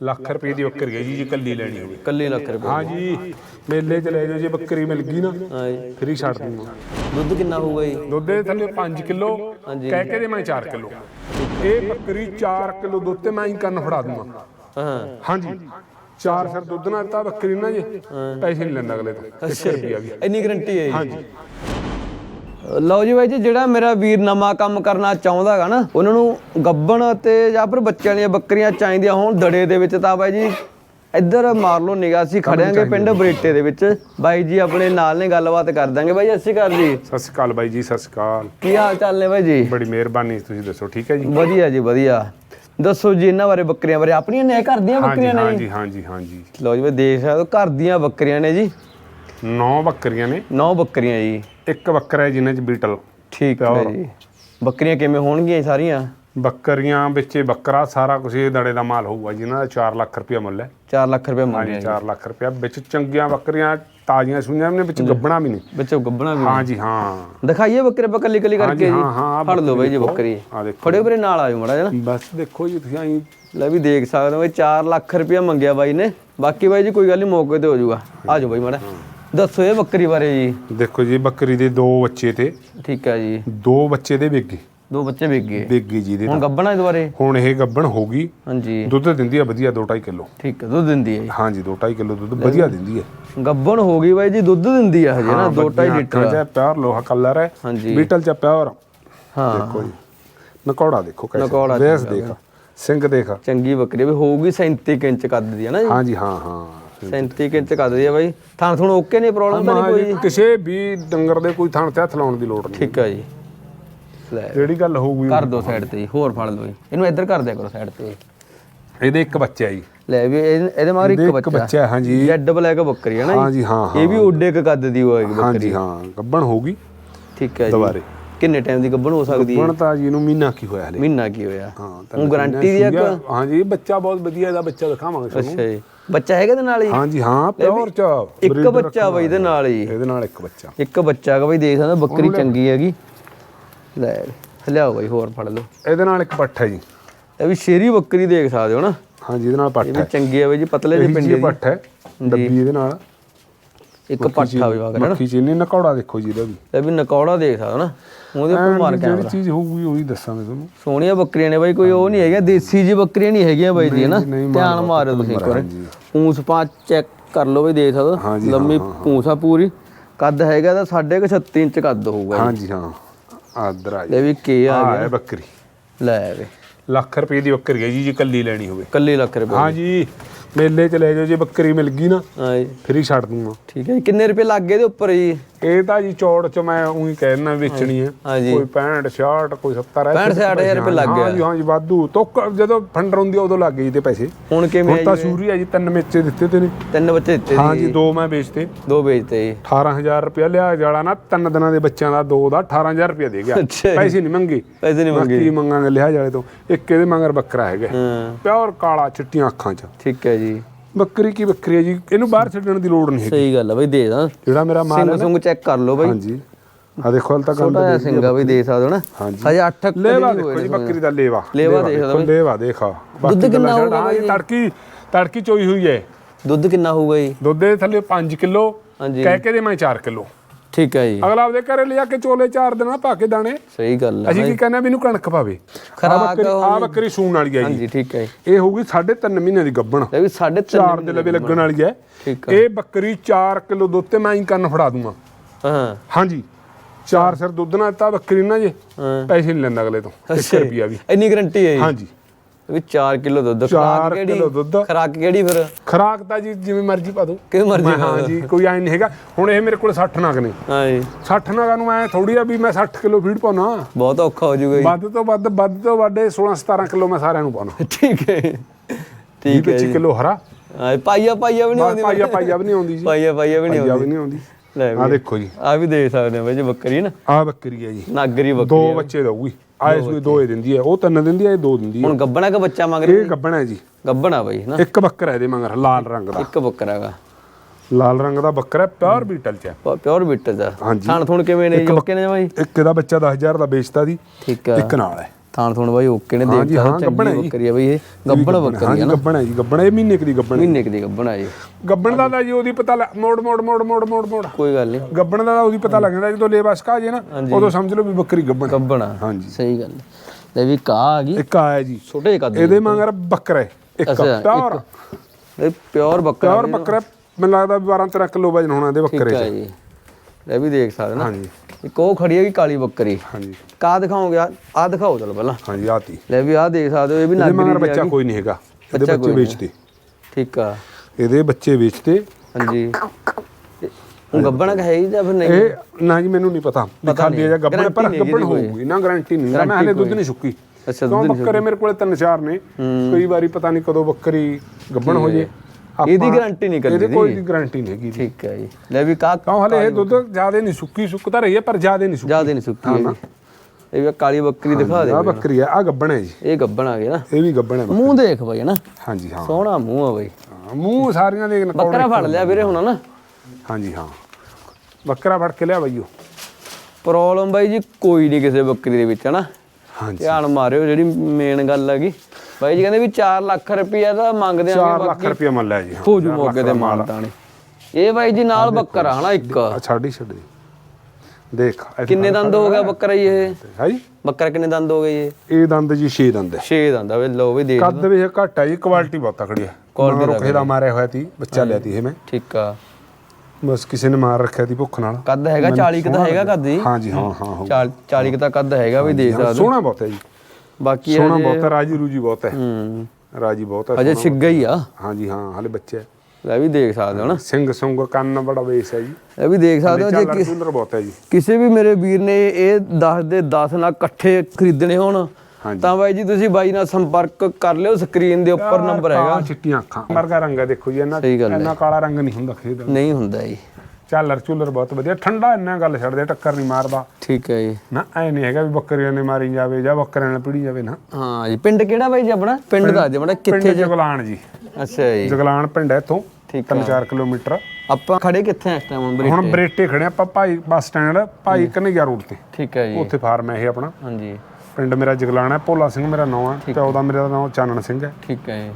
ਲੱਖ ਰੁਪਏ ਦੀ ਬੱਕਰੀ ਹੈ ਜੀ ਜੇ ਕੱਲੀ ਲੈਣੀ ਹੋਵੇ। ਕੱਲੀ ਲੱਖ ਰੁਪਏ। ਹਾਂ ਜੀ ਮੇਲੇ ਚ ਲੈ ਜਾਓ ਜੇ ਬੱਕਰੀ ਮਿਲ ਗਈ ਨਾ ਹਾਂ ਜੀ। ਫਰੀ ਛੱਡ ਦੂੰਗਾ ਦੁੱਧ ਕਿੰਨਾ ਹੋਊਗਾ ਜੀ? ਦੁੱਧ ਦੇ ਥੱਲੇ 5 ਕਿਲੋ। ਕਹਿ ਕੇ ਦੇ ਮੈਂ 4 ਕਿਲੋ। ਇਹ ਬੱਕਰੀ 4 ਕਿਲੋ ਦੁੱਧ ਤੇ ਮੈਂ ਹੀ ਕੰਨ ਫੜਾ ਦੂੰਗਾ ਹਾਂ। ਹਾਂਜੀ ਚਾਰ ਸਿਰ ਦੁੱਧ ਨਾਲ ਤਾਂ ਬੱਕਰੀ ਨਾ ਜੇ ਪੈਸੇ ਨਹੀਂ ਲੈਂਦਾ ਅਗਲੇ ਤੋਂ 1 ਰੁਪਿਆ ਵੀ। ਇੰਨੀ ਗਰੰਟੀ ਹੈ ਜੀ। ਹਾਂਜੀ ਲਓ ਜੀ ਬਾਈ ਜੀ ਜਿਹੜਾ ਮੇਰਾ ਵੀਰ ਨਵਾਂ ਕੰਮ ਕਰਨਾ ਚਾਹੁੰਦਾ ਹੈਗਾ ਨਾ ਉਹਨਾਂ ਨੂੰ ਗੱਬਣ ਤੇ ਜਾਂ ਫਿਰ ਬੱਚਿਆਂ ਦੀਆਂ ਬੱਕਰੀਆਂ ਚਾਹੀਦੀਆਂ ਹੋਣ ਦੜੇ ਦੇ ਵਿੱਚ ਤਾਂ ਬਾਈ ਜੀ ਇੱਧਰ ਮਾਰ ਲਓ ਨਿਗਾਹ ਸੀ ਖੜਿਆਂਗੇ ਪਿੰਡ ਬਰੇਟੇ ਦੇ ਵਿੱਚ। ਬਾਈ ਜੀ ਆਪਣੇ ਨਾਲ ਨੇ ਗੱਲਬਾਤ ਕਰ ਦਾਂਗੇ। ਬਾਈ ਸਤਿ ਸ਼੍ਰੀ ਅਕਾਲ ਜੀ। ਸਤਿ ਸ਼੍ਰੀ ਅਕਾਲ ਬਾਈ ਜੀ ਸਤਿ ਸ਼੍ਰੀ ਅਕਾਲ। ਕੀ ਹਾਲ ਚਾਲ ਨੇ ਬਾਈ ਜੀ? ਬੜੀ ਮਿਹਰਬਾਨੀ ਤੁਸੀਂ ਦੱਸੋ ਠੀਕ ਹੈ ਜੀ? ਵਧੀਆ ਜੀ ਵਧੀਆ। ਦੱਸੋ ਜੀ ਇਹਨਾਂ ਬਾਰੇ ਬੱਕਰੀਆਂ ਬਾਰੇ ਆਪਣੀਆਂ ਨੇ ਘਰ ਦੀਆਂ ਬੱਕਰੀਆਂ ਨੇ ਜੀ? ਹਾਂਜੀ ਹਾਂਜੀ ਹਾਂਜੀ। ਲਓ ਜੀ ਬਾਈ ਦੇਖ ਸਕਦੇ ਹੋ ਘਰ ਦੀਆਂ ਬੱਕਰੀਆਂ ਨੇ ਜੀ। ਨੌ ਬੱਕਰੀਆਂ ਨੇ। ਨੌ ਬੱਕਰੀਆਂ ਜੀ। ਇੱਕ ਬੱਕਰਾ ਹੈ ਜਿਨ੍ਹਾਂ ਚ ਬੀਟਲ। ਠੀਕ ਹੈ ਜੀ। ਬੱਕਰੀਆਂ ਕਿਵੇਂ ਹੋਣਗੀਆਂ ਜੀ ਸਾਰੀਆਂ? ਬੱਕਰੀਆਂ ਵਿੱਚੇ ਬੱਕਰਾ ਸਾਰਾ ਕੁਝ ਇਹ ਦੜੇ ਦਾ ਮਾਲ ਹੋਊਗਾ ਜਿਨ੍ਹਾਂ ਦਾ 4 ਲੱਖ ਰੁਪਇਆ ਮੁੱਲ ਹੈ। 4 ਲੱਖ ਰੁਪਏ ਹਾਂਜੀ ਮੰਗਿਆ ਜੀ। 4 ਲੱਖ ਰੁਪਇਆ। ਵਿੱਚ ਚੰਗੀਆਂ ਬੱਕਰੀਆਂ ਤਾਜ਼ੀਆਂ ਸੁਈਆਂ ਨੇ ਵਿੱਚ ਗੱਬਣਾ ਵੀ ਨਹੀਂ ਵਿੱਚੋਂ ਗੱਬਣਾ ਵੀ ਹਾਂਜੀ ਹਾਂ ਦਿਖਾਈਏ ਬੱਕਰੇ ਆਪਾਂ ਕੱਲੀ ਕੱਲੀ ਕਰਕੇ ਜੀ ਹਾਂ ਹਾਂ ਫੜ ਲਓ ਬਾਈ ਜੀ। ਬੱਕਰੀ। ਆਹ ਦੇਖੋ ਫੜਿਓ ਵੀਰੇ ਨਾਲ ਆਜੋ ਮੜਾ ਜਣਾ ਬਸ ਦੇਖੋ ਜੀ ਤੁਸੀਂ ਆਈ ਲੈ ਵੀ ਦੇਖ ਸਕਦੇ ਹੋ ਬਾਈ 4 ਲੱਖ ਰੁਪਇਆ ਮੰਗਿਆ ਬਾਈ ਨੇ। ਬਾਕੀ ਬਾਈ ਜੀ ਕੋਈ ਗੱਲ ਨਹੀਂ ਮੌਕੇ ਤੇ ਹੋ ਜਾਊਗਾ। ਆਜੋ ਬਾਈ ਮੜਾ। ਦੱਸੋ ਇਹ ਬੱਕਰੀ ਬਾਰੇ ਜੀ। ਦੇਖੋ ਜੀ ਬੱਕਰੀ ਦੇ ਦੋ ਬੱਚੇ ਤੇ। ਠੀਕ ਹੈ ਜੀ। ਦੋ ਬੱਚੇ ਦੇ ਵਿਕ ਗਏ ਦੋ ਬੱਚੇ ਵਿਕ ਗਏ ਵਿਕ ਗਏ ਜੀ ਦੇ ਹੁਣ ਗੱਬਣਾ ਇਹਦੇ ਬਾਰੇ? ਹੁਣ ਇਹ ਗੱਬਣ ਹੋ ਗਈ। ਹਾਂਜੀ। ਦੁੱਧ ਦਿੰਦੀ ਹੈ ਵਧੀਆ 2.5 ਕਿਲੋ। ਠੀਕ ਹੈ ਦੁੱਧ ਦਿੰਦੀ ਹੈ ਜੀ। ਹਾਂਜੀ 2.5 ਕਿਲੋ ਦੁੱਧ ਵਧੀਆ ਦਿੰਦੀ ਹੈ। ਗੱਬਣ ਹੋ ਗਈ ਬਾਈ ਜੀ ਦੁੱਧ ਦਿੰਦੀ ਆ ਹਜੇ ਨਾ 2.5 ਲੀਟਰ ਚ ਪਿਓਰ ਲੋਹਾ ਕਲਰ ਹੈ। ਹਾਂਜੀ। ਬੀਟਲ ਚ ਪਿਓਰ। ਹਾਂ। ਦੇਖੋ ਜੀ। ਨਕੌੜਾ ਦੇਖੋ ਕੈਸਾ। ਨਕੌੜਾ ਵੇਸ ਦੇਖ। ਸਿੰਘ ਦੇਖ। ਚੰਗੀ ਬੱਕਰੀ ਵੀ ਹੋਊਗੀ 37 ਇੰਚ ਕੱਦ ਦੀ ਹੈ ਨਾ ਜੀ। ਹਾਂਜੀ ਹਾਂ ਹਾਂ। 37 ਇੰਚ ਕੱਦ ਦੀ ਹੈ ਬਾਈ। ਥਾਂ ਥੁਣ ਓਕੇ ਨਹੀਂ ਪ੍ਰੋਬਲਮ ਤਾਂ ਨਹੀਂ ਕੋਈ? ਕਿਸੇ ਵੀ ਡੰਗਰ ਦੇ ਕੋਈ ਥਣ ਤੇ ਹੱਥ ਲਾਉਣ ਦੀ ਲੋੜ ਨਹੀਂ। ਠੀਕ ਹੈ ਜੀ। ਲੈ। ਜਿਹੜੀ ਗੱਲ ਹੋਊਗੀ ਕਰ ਦੋ ਸਾਈਡ ਤੇ ਜੀ ਹੋਰ ਫੜ ਲਓ ਜੀ। ਇਹਨੂੰ ਇੱਧਰ ਕਰ ਦਿਆ ਕਰੋ ਸਾਈਡ ਤੇ ਇਹਦੇ ਇੱਕ ਬੱਚਾ ਜੀ। ਲੈ ਵੀ ਇਹ- ਇਹਦੇ ਮਗਰ ਇੱਕ ਇੱਕ ਬੱਚਾ। ਬੱਚਾ ਹੈ, ਹਾਂਜੀ ਜੈਡ ਬਲੈਕ ਬੱਕਰੀ ਹੈ ਨਾ ਹਾਂਜੀ ਹਾਂ ਜੀ? ਇਹ ਵੀ ਉੱਡੇ ਕ ਕੱਦ ਦੀ ਹੋਏਗੀ ਬੱਕਰੀ ਹਾਂਜੀ ਹਾਂ ਗੱਬਣ ਹੋਊਗੀ। ਠੀਕ ਹੈ ਜੀ। ਦੁਬਾਰੇ। ਕਿੰਨੇ ਟਾਈਮ ਦੀ ਗੱਭਣ ਹੋ ਸਕਦੀ ਹੈ? ਹੁਣ ਤਾਂ ਜੀ ਇਹਨੂੰ ਮਹੀਨਾ ਕੀ ਹੋਇਆ ਹਲੇ। ਮਹੀਨਾ ਕੀ ਹੋਇਆ? ਹਾਂ ਉਹ ਗਾਰੰਟੀ ਦੀ ਆ ਕਿ ਹਾਂਜੀ ਬੱਚਾ ਬਹੁਤ ਵਧੀਆ ਇਹਦਾ ਬੱਚਾ ਦਿਖਾਵਾਂਗੇ ਤੁਹਾਨੂੰ। ਅੱਛਾ ਜੀ। ਬੱਚਾ ਹੈਗਾ ਇਹਦੇ ਨਾਲ ਹੀ? ਹਾਂਜੀ ਹਾਂ ਪਿਓਰ ਚ ਇੱਕ ਬੱਚਾ ਬਈ ਇਹਦੇ ਨਾਲ ਹੀ। ਇਹਦੇ ਨਾਲ ਇੱਕ ਬੱਚਾ। ਇੱਕ ਬੱਚਾ ਹੈਗਾ ਬਈ ਦੇਖ ਸਕਦਾ ਬੱਕਰੀ ਚੰਗੀ ਹੈਗੀ। ਲੈ ਲਿਆਓ ਬਈ ਹੋਰ ਫੜ ਲਓ। ਇਹਦੇ ਨਾਲ ਇੱਕ ਪੱਠ ਜੀ। ਇਹ ਵੀ ਸ਼ੇਰੀ ਬੱਕਰੀ ਦੇਖ ਸਕਦੇ ਹੋ ਨਾ। ਹਾਂਜੀ ਇਹਦੇ ਨਾਲ ਪੱਠ ਇਹ ਵੀ ਚੰਗੀ ਹੈ ਬਈ ਜੀ ਪਤਲੇ ਜਿਹੇ ਪਿੰਡੇ ਦੀ ਪੱਠ ਹੈ ਡੱਬੀ ਇਹਦੇ ਨਾਲ। ਇੱਕ ਪੱਠਾ ਵੀ ਵਗਰ ਮੱਖੀ ਚ ਇਹਨੇ ਨਕੌੜਾ ਦੇਖੋ ਜੀ ਇਹਦਾ ਵੀ। ਇਹ ਵੀ ਨਕੌੜਾ ਦੇਖ ਸਕਦੇ ਹੋ ਨਾ। ਉਹਦੇ ਉੱਪਰ ਮਾਰ ਕੇ ਜਿਹੜੀ ਚੀਜ਼ ਹੋਊਗੀ ਉਹੀ ਦੱਸਾਂਗੇ ਤੁਹਾਨੂੰ। ਸੋਹਣੀਆਂ ਬੱਕਰੀਆਂ ਨੇ ਬਾਈ ਕੋਈ ਉਹ ਨਹੀਂ ਹੈਗਾ ਦੇਸੀ ਜੀ ਬੱਕਰੀਆਂ ਨਹੀਂ ਹੈਗੀਆਂ ਬਾਈ ਜੀ ਨਾ ਧਿਆਨ ਮਾਰਿਓ ਤੁਸੀਂ ਇੱਕ ਵਾਰ। ਪੂੰਛ ਪਾ ਚੈੱਕ ਕਰ ਲਓ ਬਈ ਦੇਖ ਸਕਦੇ ਹੋ। ਲੰਮੀ ਪੂੰਛ ਆ ਪੂਰੀ। ਕੱਦ ਹੈਗਾ ਤਾਂ 36 ਇੰਚ ਕੱਦ ਹੋਊਗਾ ਹਾਂਜੀ ਹਾਂ। ਆਦਰ ਆ ਜੀ। ਲੈ ਵੀ ਕੀ ਆ ਆ ਹੈ ਬੱਕਰੀ। ਲੈ ਵੇ। ਲੱਖ ਰੁਪਏ ਦੀ ਬੱਕਰੀ ਹੈ ਜੀ ਜੇ ਕੱਲੀ ਲੈਣੀ ਹੋਵੇ। ਕੱਲੀ ਲੱਖ ਰੁਪਏ ਹਾਂਜੀ ਮੇਲੇ ਚ ਲੈ ਜਾਓ ਜੇ ਬੱਕਰੀ ਮਿਲ ਗਈ ਨਾ ਹਾਂ ਜੀ। ਫਰੀ ਛੱਡ ਦੂੰਗਾ। ਠੀਕ ਹੈ ਜੀ। ਕਿੰਨੇ ਰੁਪਏ ਲੱਗ ਗਏ ਇਹਦੇ ਉੱਪਰ ਜੀ? ਇਹ ਤਾਂ ਜੀ ਚੌੜ ਚ ਮੈਂ ਉਹੀ ਕਹਿ ਦਿੰਦਾ ਵੇਚਣੀ ਹੈ ਹਾਂਜੀ ਕੋਈ 65 66 ਕੋਈ 70 ਹੈ 65 60000 ਰੁਪਏ ਲੱਗ ਗਿਆ। ਹਾਂਜੀ ਹਾਂਜੀ ਵਾਧੂ। ਤੋਕ ਜਦੋਂ ਫੰਡਰ ਹੁੰਦੀ ਆ ਉਦੋਂ ਲੱਗ ਗਈ ਤੇ ਪੈਸੇ। ਹੁਣ ਕਿਵੇਂ ਹੁਣ ਆ ਤਾਂ ਜੀ? ਸੂਰੀ ਆ ਜੀ ਤਿੰਨ ਮੇਚੇ ਦਿੱਤੇ ਤੇ ਨੇ। ਤਿੰਨ ਬੱਚੇ ਦਿੱਤੇ ਹਾਂਜੀ ਜੀ। ਦੋ ਮੈਂ ਵੇਚਤੇ। ਦੋ ਵੇਚਤੇ ਜੀ। 18000 ਰੁਪਇਆ ਲਿਆ ਜਾਲਾ ਨਾ ਤਿੰਨ ਦਿਨਾਂ ਦੇ ਬੱਚਿਆਂ ਦਾ ਦੋ ਦਾ 18000 ਰੁਪਇਆ ਦੇ ਗਿਆ। ਜੀ। ਪੈਸੇ ਨਹੀਂ ਮੰਗੇ। ਪੈਸੇ ਨਹੀਂ ਮੰਗੇ। ਬਾਕੀ ਮੰਗਾਂਗੇ ਲਿਆ ਜਾਲੇ ਤੋਂ। ਇੱਕ ਇਹਦੇ ਮਗਰ ਬੱਕਰਾ ਹੈਗਾ। ਹਾਂ। ਪਿਓਰ ਕਾਲਾ ਚਿੱਟੀਆਂ ਅੱਖਾਂ 'ਚ। ਠੀਕ ਹੈ ਜੀ। ਬੱਕਰੀ ਕੀ ਬੱਕਰੀ ਹੈ ਜੀ? ਇਹਨੂੰ ਬਾਹਰ ਛੱਡਣ ਦੀ ਲੋੜ ਨਹੀਂ ਹੈਗੀ। ਸਹੀ ਗੱਲ ਆ ਬਈ ਦੇ ਦਾਂ। ਜਿਹੜਾ ਮੇਰਾ ਮਾਲ ਹੈ ਸਿੰਗ ਸੁੰਗ ਚੈੱਕ ਕਰ ਲਓ ਬਈ। ਹਾਂਜੀ। ਆ ਦੇਖੋ ਹਲ ਤੱਕ ਛੋਟਾ ਜਿਹਾ ਸਿੰਘ ਆ ਬਈ ਦੇ ਸਕਦੇ ਹੋ ਨਾ? ਹਾਂਜੀ। ਹਜੇ 8 ਅੱਖ ਲੇਵਾ ਦੇਖੋ ਜੀ ਬੱਕਰੀ ਦਾ ਲੇਵਾ। ਲੇਵਾ ਦੇਖ ਲਓ ਲੇਵਾ ਦੇਖਾ। ਦੁੱਧ ਕਿੰਨਾ ਹੋਊਗਾ ਹਾਂ ਇਹ ਤੜਕੀ ਤੜਕੀ ਚੋਈ ਹੋਈ ਹੈ। ਦੁੱਧ ਕਿੰਨਾ ਹੋਊਗਾ ਜੀ? ਦੁੱਧ ਦੇ ਥੱਲੇ 5 ਕਿਲੋ ਹਾਂਜੀ। ਕਹਿ ਕੇ ਦੇ ਮੈਂ 4 ਕਿਲੋ। ਠੀਕ ਹੈ ਜੀ। ਅਗਲਾ ਆਪਦੇ ਘਰੇ ਲਿਆ ਕੇ ਚੋਲੇ ਚਾਰ ਦਿਨਾਂ ਪਾ ਕੇ ਦਾਣੇ। ਸਹੀ ਗੱਲ ਆ ਅਸੀਂ ਕੀ ਕਹਿੰਦੇ ਵੀ ਇਹਨੂੰ ਕਣਕ ਪਾਵੇ। ਖੁਰਾਕ ਆ ਬੱਕਰੀ ਸੂਣ ਵਾਲੀ ਹੈ ਜੀ। ਹਾਂਜੀ ਠੀਕ ਹੈ। ਇਹ ਹੋਊਗੀ 3.5 ਮਹੀਨੇ ਦੀ ਗੱਭਣ। ਇਹ ਵੀ 3.5 ਚਾਰ ਦੇ ਲਵੇ ਲੱਗਣ ਵਾਲੀ ਹੈ। ਠੀਕ ਇਹ ਬੱਕਰੀ 4 ਕਿਲੋ ਦੁੱਧ ਤੇ ਮੈਂ ਹੀ ਕੰਨ ਫੜਾ ਦੂੰਗਾ। ਹਾਂ। ਹਾਂਜੀ। ਚਾਰ ਸਿਰ ਦੁੱਧ ਨਾਲ ਤਾਂ ਬੱਕਰੀ ਨਾ ਜੇ। ਹਾਂ। ਪੈਸੇ ਨਹੀਂ ਲੈਂਦਾ ਅਗਲੇ ਤੋਂ। 1 ਰੁਪਿਆ ਵੀ। ਇੰਨੀ ਗਰੰਟੀ ਹੈ ਜੀ। ਹਾਂਜੀ। ਵੀ 4 ਕਿਲੋ ਦੁੱਧ। ਚਾਰ ਖਰਾਕ ਕਿਹੜੀ? ਕਿਲੋ ਦੁੱਧ। ਖਰਾਕ ਕਿਹੜੀ ਫਿਰ? ਖਰਾਕ ਤਾਂ ਜੀ ਜਿਵੇਂ ਮਰਜ਼ੀ ਪਾ ਦੋ ਕਿਵੇਂ ਮਰਜ਼ੀ ਹਾਂ ਜੀ ਕੋਈ ਐ ਨਹੀਂ ਹੈਗਾ। ਹੁਣ ਇਹ ਮੇਰੇ ਕੋਲ 60 ਨਗ ਨੇ। ਹਾਂ ਜੀ। 60 ਨਗਾਂ ਨੂੰ ਐ ਥੋੜੀ ਆ ਵੀ ਮੈਂ 60 ਕਿਲੋ ਫੀਡ ਪਾਉਣਾ ਬਹੁਤ ਔਖਾ ਹੋ ਜਾਊਗਾ ਵੱਧ ਤੋਂ ਵੱਧ ਵੱਧ ਤੋਂ ਵੱਧ 16 17 ਕਿਲੋ ਮੈਂ ਸਾਰਿਆਂ ਨੂੰ ਪਾਉਣਾ ਜੀ ਠੀਕ ਹੈ। 20 ਠੀਕ ਹੈ 25 ਜੀ। ਕਿਲੋ ਹਰਾ। ਹਾਂ ਪਾਈਆ ਪਾਈਆ ਵੀ ਨਹੀਂ ਆਉਂਦੀ ਪਾਈਆ ਪਾਈਆ ਵੀ ਨਹੀਂ ਆਉਂਦੀ ਜੀ। ਪਾਈਆ ਪਾਈਆ ਵੀ ਨਹੀਂ ਪਾਈਆ ਆਉਂਦੀ। ਵੀ ਨਹੀਂ ਆਉਂਦੀ। ਲੈ ਆ ਦੇਖੋ ਜੀ। ਆ ਵੀ ਦੇਖ ਸਕਦੇ ਹੋ ਬਈ ਜੀ ਬੱਕਰੀ ਨਾ। ਆ ਬੱਕਰੀ ਹੈ ਜੀ। ਨਾਗਰੀ ਬੱਕਰੀ ਦੋ ਬੱਚੇ ਦਊਗੀ। ਆਏ ਸੂਈ ਦੋ ਹੀ ਦਿੰਦੀ ਹੈ। ਉਹ ਤਿੰਨ ਦਿੰਦੀ ਹੈ ਇਹ ਦੋ ਦਿੰਦੀ ਹੈ ਹੁਣ ਗੱਬਣਾ ਕਿ ਬੱਚਾ ਮੰਗ ਰਿਹਾ ਇਹ ਗੱਬਣਾ ਹੈ ਜੀ। ਗੱਬਣਾ ਬਈ ਨਾ ਇੱਕ ਬੱਕਰਾ ਇਹਦੇ ਮਗਰ ਲਾਲ ਰੰਗ ਦਾ। ਇੱਕ ਬੱਕਰਾ ਹੈਗਾ। ਲਾਲ ਰੰਗ ਦਾ ਬੱਕਰਾ ਪਿਓਰ ਬੀਟਲ ਚ ਹੈ। ਪਿਓਰ ਬਿੱਟ ਦਾ। ਹਾਂਜੀ। ਥਣ ਥੁਣ ਕਿਵੇਂ ਨੇ ਜੀ? ਓਕੇ ਨੇ ਬਾਈ? ਇੱਕ ਇਹਦਾ ਬੱਚਾ 10000 ਦਾ ਵੇਚਦਾ ਦੀ ਠੀਕ ਆ ਇੱਕ ਨਾਲ ਹੈ। ਥਾਣ ਥੁਣ ਬਾਈ ਓਕੇ ਨੇ ਦੇਖ ਹੈ ਚੰਗੀ। ਬੱਕਰੀ ਆ ਬਈ ਇਹ। ਗੱਬਣ ਬੱਕਰੀ ਆ ਨਾ। ਗੱਬਣ ਹੈ ਜੀ ਗੱਬਣ ਇਹ ਮਹੀਨੇ ਦੀ ਗੱਬਣ ਮਹੀਨੇ ਦੀ ਗੱਬਣ ਆ ਜੀ। ਗੱਬਣ ਦਾ ਤਾਂ ਜੀ ਉਹਦੀ ਪਤਾ ਲੱਗ- ਮੋੜ ਮੋੜ ਮੋੜ ਮੋੜ ਮੋੜ ਮੋੜ। ਕੋਈ ਗੱਲ ਨਹੀਂ। ਗੱਬਣ ਦਾ ਤਾਂ ਉਹਦੀ ਪਤਾ ਲੱਗ ਜਾਂਦਾ ਜਦੋਂ ਲੇਬਸ ਕਾ ਜੇ ਨਾ ਉਦੋਂ ਸਮਝ ਲਓ ਵੀ ਬੱਕਰੀ ਗੱਬਣ। ਗੱਬਣ ਆ ਹਾਂਜੀ ਸਹੀ ਗੱਲ। ਲੈ ਵੀ ਕਾ ਆ ਗਈ। ਇੱਕ ਆਇਆ ਜੀ। ਛੋਟੇ ਕੱਦ ਦੀ। ਇਹਦੇ ਮਗਰ ਬੱਕਰਾ ਹੈ ਇੱਕ ਪਿਓਰ। ਇਹ ਪਿਓਰ ਬੱਕਰਾ ਪਿਓਰ ਬੱਕਰਾ ਮੈਨੂੰ ਲੱਗਦਾ 12 13 ਕਿਲੋ ਵਜਨ ਹੋਣਾ ਇਹਦੇ ਬੱਕਰੇ ਠੀਕ ਹੈ 'ਚ। ਜੀ। ਲੈ ਵੀ ਦੇਖ ਸਕਦੇ ਨਾ। ਹਾਂਜੀ ਇੱਕ ਉਹ ਖੜੀ ਹੈਗੀ ਕਾਲੀ ਬੱਕਰੀ। ਹਾਂਜੀ। ਕਾ ਦਿਖਾਓਗੇ? ਆ ਦਿਖਾਓ ਚਲੋ ਪਹਿਲਾਂ। ਹਾਂਜੀ ਆਤੀ ਲੈ ਵੀ ਆ ਦੇਖ ਸਕਦੇ ਹੋ ਇਹ ਵੀ ਇਹਦੇ ਨਾਗਰੀ ਬੱਚਾ। ਕੋਈ ਨਹੀਂ ਹੈਗਾ। ਇਹਦੇ ਬੱਚਾ ਵੇਚਦੇ। ਠੀਕ ਆ। ਇਹਦੇ ਬੱਚੇ ਵੇਚਦੇ। ਹਾਂਜੀ। ਉਹ ਗੱਬਣ ਹੈ ਹੀ ਜਾਂ ਫਿਰ ਨਹੀਂ? ਇਹ ਨਾ ਜੀ ਮੈਨੂੰ ਨਹੀਂ ਪਤਾ। ਵੀ ਖਾਲੀ ਹੈ ਜਾਂ ਗੱਬਣ ਪਰ ਨਹੀਂ ਗੱਬਣ ਇਹਦੀ ਕੋਈ। ਹੋਊਗੀ ਨਾ ਗਾਰੰਟੀ ਨਹੀਂ। ਮੈਂ ਹਲੇ ਦੁੱਧ ਨਹੀਂ ਸੁੱਕੀ। ਅੱਛਾ ਕਿਉਂ? ਬੱਕਰੇ ਮੇਰੇ ਕੋਲੇ ਤਿੰਨ ਚਾਰ ਨੇ। ਕਈ ਵਾਰੀ ਪਤਾ ਨਹੀਂ ਕਦੋਂ ਬੱਕਰੀ ਗੱਬਣ ਹੋ? ਜੇ। ਇਹਦੀ guarantee ਨਹੀਂ ਕਰਨੀ ਇਹਦੀ। ਕੋਈ ਗਾਰੰਟੀ ਨਹੀਂ ਹੈਗੀ। ਠੀਕ ਹੈ ਜੀ। ਲੈ ਵੀ ਕਾ ਕਿਉਂ ਹਲੇ ਇਹ ਦੁੱਧ ਜ਼ਿਆਦਾ ਨਹੀਂ ਸੁੱਕੀ ਸੁੱਕ ਤਾਂ ਰਹੀ ਹੈ ਪਰ ਜ਼ਿਆਦਾ ਨਹੀਂ ਸੁੱਕੀ। ਜ਼ਿਆਦਾ ਨਹੀਂ ਸੁੱਕੀ ਹੈਗੀ। ਇਹ ਵੀ ਕਾਲੀ ਬੱਕਰੀ ਦਿਖਾ ਦੇ ਆ ਬੱਕਰੀ ਆ ਆ ਗੱਬਣ ਹੈ ਜੀ। ਇਹ ਗੱਬਣ ਆ ਗਏ ਨਾ। ਇਹ ਵੀ ਗੱਬਣ ਹੈ ਮੂੰਹ ਦੇਖ ਬਈ ਨਾ? ਹਾਂਜੀ ਹਾਂ। ਸੋਹਣਾ ਮੂੰਹ ਆ ਬਈ। ਹਾਂ, ਮੂੰਹ ਸਾਰੀਆਂ ਦੇ ਨਕੌੜੇ ਬੱਕਰਾ ਫੜ ਲਿਆ ਵੀਰੇ ਹੁਣ ਨਾ? ਹਾਂਜੀ ਹਾਂ। ਬੱਕਰਾ ਫੜ ਕੇ ਲਿਆ ਬਈਓ ਪ੍ਰੋਬਲਮ ਬਾਈ ਜੀ ਕੋਈ ਨਹੀਂ ਕਿਸੇ ਬੱਕਰੀ ਦੇ ਵਿੱਚ ਹਨਾ ਹਾਂਜੀ। ਧਿਆਨ ਮਾਰਿਓ ਜਿਹੜੀ ਮੇਨ ਗੱਲ ਹੈਗੀ। ਬਾਈ ਜੀ ਕਹਿੰਦੇ ਵੀ 4 ਲੱਖ ਰੁਪਈਆ ਦਾ ਮੰਗਦੇ ਆ 4 ਲੱਖ ਰੁਪਏ ਮੰਨ ਲਿਆ ਜੀ ਹਾਂ ਜੂ ਮੌਕੇ ਤੇ ਮਾਲਤਾਣੇ ਇਹ ਬਾਈ ਜੀ ਨਾਲ ਬੱਕਰਾ ਹਨਾ ਇੱਕ। ਛੱਡ ਛੱਡ ਦੇ। ਦੇਖ ਕਿੰਨੇ ਦੰਦ ਹੋ ਗਿਆ ਬੱਕਰਾ ਜੀ ਇਹ? ਹੈ ਜੀ। ਬੱਕਰਾ ਕਿੰਨੇ ਦੰਦ ਹੋ ਗਏ ਜੀ ਇਹ? ਦੰਦ ਜੀ 6 ਦੰਦ ਹੈ। 6 ਦੰਦ ਆ ਵੇ ਲੋ ਵੀ ਦੇਖ ਕੱਦ ਵੀ ਇਹ ਘੱਟ ਹੈ ਜੀ ਕੁਆਲਿਟੀ ਬਹੁਤ ਤਕੜੀ ਹੈ। ਮਗਰੋਂ ਕਿਸੇ ਦਾ ਮਾਰਿਆ ਹੋਇਆ ਸੀ ਬੱਚਾ ਲਿਆ ਸੀ ਇਹ ਮੈਂ। ਠੀਕ ਆ। ਬਸ ਕਿਸੇ ਨੇ ਮਾਰ ਰੱਖਿਆ ਸੀ ਭੁੱਖ ਨਾਲ। ਕੱਦ ਹੈਗਾ 40 ਕ ਤਾਂ ਹੈਗਾ ਕੱਦ ਜੀ। ਹਾਂਜੀ ਹਾਂ ਹਾਂ ਹਾਂ। 40 ਕ ਤਾਂ ਕੱਦ ਹੈਗਾ ਵੀ ਦੇਖ ਸਕਦੇ। ਸੋਹਣਾ ਬਹੁਤ ਹੈ ਜੀ। ਬਾਕੀ ਸੋਹਣਾ ਬਹੁਤ ਹੈ ਰਾਜੀ ਰੂਜੀ ਬਹੁਤ ਹੈ। ਹੂੰ। ਰਾਜੀ ਬਹੁਤ ਹੈ ਅਜੇ ਛਿੱਗਾ ਹੀ ਆ। ਹਾਂਜੀ ਹਾਂ ਹਲੇ ਬੱਚੇ ਹੈ। ਲੈ ਵੀ ਦੇਖ ਸਕਦੇ ਹੋ ਨਾ। ਸਿੰਘ ਸੁੰਗ ਕੰਨ ਬੜਾ ਵੇਸ ਹੈ ਜੀ। ਇਹ ਵੀ ਦੇਖ ਸਕਦੇ ਹੋ ਜੇ ਚਾਲਰ ਚੂਲਰ ਬਹੁਤ ਹੈ ਜੀ। ਕਿਸੇ ਵੀ ਮੇਰੇ ਵੀਰ ਨੇ ਇਹ 10 ਦੇ 10 ਨਾਲ ਇਕੱਠੇ ਖਰੀਦਣੇ ਹੋਣ। ਤਾਂ ਬਾਈ ਜੀ ਤੁਸੀਂ ਬਾਈ ਨਾਲ ਸੰਪਰਕ ਕਰ ਲਿਓ ਸਕਰੀਨ ਦੇ ਉੱਪਰ ਨੰਬਰ ਹੈਗਾ। ਚਿੱਟੀਆਂ ਅੱਖਾਂ। ਵਰਗਾ ਰੰਗ ਹੈ ਦੇਖੋ ਜੀ ਇਹਨਾਂ। ਇੰਨਾ ਕਾਲਾ ਰੰਗ ਨਹੀਂ ਹੁੰਦਾ ਦਾ। ਨਹੀਂ ਹੁੰਦਾ ਜੀ। ਚਾਲਰ ਚੂਲਰ ਬਹੁਤ ਵਧੀਆ। ਠੰਡਾ ਇੰਨਾ ਗੱਲ ਛੱਡਦੇ ਟੱਕਰ ਨਹੀਂ ਮਾਰਦਾ। ਠੀਕ ਹੈ ਜੀ। ਨਾ ਐ ਨਹੀਂ ਹੈਗਾ ਵੀ ਬੱਕਰੀਆਂ ਨੇ ਮਾਰੀ ਜਾਵੇ ਜਾਂ ਬੱਕਰਿਆਂ ਨਾਲ ਪੀੜੀ ਜਾਵੇ ਨਾ। ਹਾਂ ਜੀ ਪਿੰਡ ਕਿਹੜਾ ਬਾਈ ਜੀ ਆਪਣਾ? ਪਿੰਡ ਦੱਸ ਦਿਓ ਪਿੰਡ ਕਿੱਥੇ ਜਗਲਾਨ ਜੀ। ਅੱਛਾ ਜੀ। ਜਗਲਾਨ ਪਿੰਡ ਹੈ ਇੱਥੋਂ ਠੀਕ 3-4 ਕਿਲੋਮੀਟਰ। ਆਪਾਂ ਖੜੇ ਕਿੱਥੇ ਆ ਇਸ ਟਾਈਮ ਹੁਣ ਹੁਣ ਬਰੇਟੇ ਖੜੇ ਆਪਾਂ ਭਾਈ ਬੱਸ ਸਟੈਂਡ ਭਾਈ ਕਨਈਆ ਰੋਡ ਤੇ। ਠੀਕ ਹੈ ਜੀ। ਉੱਥੇ ਫਾਰਮ ਹੈ ਇਹ ਆਪਣਾ। ਹਾਂਜੀ। ਪਿੰਡ ਮੇਰਾ ਜਗਲਾਨ ਹੈ ਭੋਲਾ ਸਿੰਘ ਮੇਰਾ ਨਾਮ ਹੈ ਪਿਓ ਦਾ ਮੇਰਾ ਨਾਮ ਚਾਨਣ ਸਿੰਘ ਹੈ। ਠੀਕ ਹੈ ਜੀ।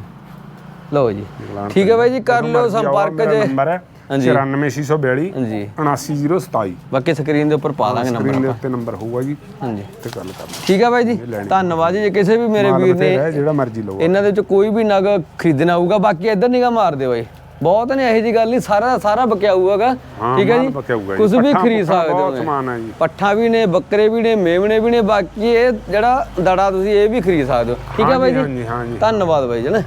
ਲਓ ਜੀ। ਠੀਕ ਹੈ ਬਾਈ ਜੀ ਕਰ ਲਿਓ ਸੰਪਰਕ ਜੇ। ਨੰਬਰ ਹੈ। 94642 ਹਾਂਜੀ। 79027 ਬਾਕੀ ਸਕਰੀਨ ਦੇ ਉੱਪਰ ਪਾ ਦਾਂਗੇ ਨੰਬਰ ਸਕਰੀਨ ਦੇ ਉੱਤੇ ਨੰਬਰ ਹੋਊਗਾ ਜੀ। ਹਾਂਜੀ। ਤੇ ਗੱਲ ਕਰਨਾ ਠੀਕ ਹੈ ਬਾਈ ਜੀ। ਧੰਨਵਾਦ ਜੀ। ਜੇ ਕਿਸੇ ਵੀ ਮੇਰੇ ਵੀਰ ਨੇ ਹੈ ਜਿਹੜਾ ਮਰਜ਼ੀ ਲਓ। ਇਹਨਾਂ ਦੇ ਵਿੱਚ ਕੋਈ ਵੀ ਨਗ ਖਰੀਦਣਾ ਹੋਊਗਾ ਬਾਕੀ ਇੱਧਰ ਨਿਗਾ ਮਾਰ ਦਿਓ ਏ। ਬਹੁਤ ਨੇ ਇਹੋ ਜੀ ਗੱਲ ਨਹੀਂ ਸਾਰਾ ਦਾ ਸਾਰਾ ਬਕਿਆ ਹੋਊਗਾ। ਠੀਕ ਹੈ ਜੀ। ਕੁਝ ਵੀ ਖਰੀਦ ਸਕਦੇ ਬਹੁਤ ਹੋ ਸਮਾਨ ਹੈ ਜੀ। ਪੱਠਾ ਵੀ ਨੇ ਬੱਕਰੇ ਵੀ ਨੇ ਮੇਮਣੇ ਵੀ ਨੇ ਬਾਕੀ ਇਹ ਜਿਹੜਾ ਦੜਾ ਤੁਸੀਂ ਇਹ ਵੀ ਖਰੀਦ ਸਕਦੇ ਹੋ। ਠੀਕ ਹੈ ਬਾਈ ਜੀ। ਹਾਂਜੀ ਹਾਂਜੀ। ਧੰਨਵਾਦ ਬਾਈ ਜੀ ਨਾ?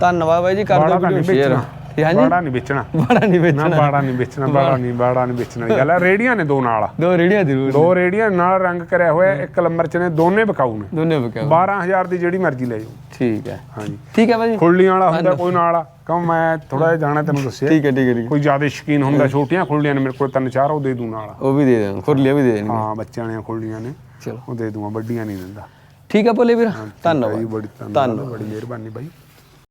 ਧੰਨਵਾਦ ਬਾਈ ਜੀ ਕਰ ਦਿਓ ਵੀਡੀਓ ਸ਼ੇਅਰ ਠੀਕ ਹੈ ਜੀ ਬਾੜਾ ਨਹੀਂ ਵੇਚਣਾ। ਬੜਾ ਨਹੀਂ ਨਾ ਵੇਚਣਾ ਬਾੜਾ ਨਹੀਂ ਵੇਚਣਾ ਬਾੜਾ। ਨਹੀਂ ਬਾੜਾ ਨਹੀਂ ਵੇਚਣਾ। ਗੱਲ ਹੈ ਰੇੜੀਆਂ ਨੇ ਦੋ ਨਾਲ। ਦੋ ਰੇੜੀਆਂ ਜ਼ਰੂਰ। ਦੋ ਰੇੜੀਆਂ ਨਾਲ ਰੰਗ ਕਰਿਆ ਹੋਇਆ ਇੱਕ ਲੰਬਰ ਚ ਨੇ ਦੋਨੇ ਵਿਕਾਊ ਨੇ। ਦੋਨੇ ਬਕਿਆ 12000 ਦੀ ਜਿਹੜੀ ਮਰਜ਼ੀ ਲੈ ਜਾਓ। ਠੀਕ ਹੈ। ਹਾਂਜੀ। ਠੀਕ ਹੈ ਬਾਈ ਜੀ ਖੁੱਲੀਆਂ ਵਾਲਾ ਹੁੰਦਾ ਕੋਈ ਨਾਲ ਕਿਉਂ ਮੈਂ ਥੋੜਾ ਜਿਹਾ ਜਾਣਾ ਤੈਨੂੰ ਦੱਸਿਆ। ਠੀਕ ਹੈ ਠੀਕ ਹੈ ਕੋਈ ਜ਼ਿਆਦਾ ਸ਼ੌਕੀਨ ਹੁੰਦਾ ਛੋਟੀਆਂ ਖੁੱਲੀਆਂ ਨੇ ਮੇਰੇ ਕੋਲ ਤਿੰਨ ਚਾਰ ਉਹ ਦੇ ਦੂੰ ਨਾਲ। ਉਹ ਵੀ ਦੇ ਦੇਣ ਖੁਰਲੀਆਂ ਵੀ ਦੇ ਦੇਣਗੇ ਹਾਂ ਬੱਚਿਆਂ ਦੀਆਂ ਖੁੱਲੀਆਂ ਨੇ ਚਲੋ। ਉਹ ਦੇ ਦੂੰਗਾ ਵੱਡੀਆਂ ਨਹੀਂ ਦਿੰਦਾ। ਠੀਕ ਹੈ ਭੋਲੇ ਵੀਰ ਧੰਨਵਾਦ। ਬੜੀ ਧੰਨਵਾਦ। ਬੜੀ ਮਿਹਰਬਾਨੀ ਬਾਈ।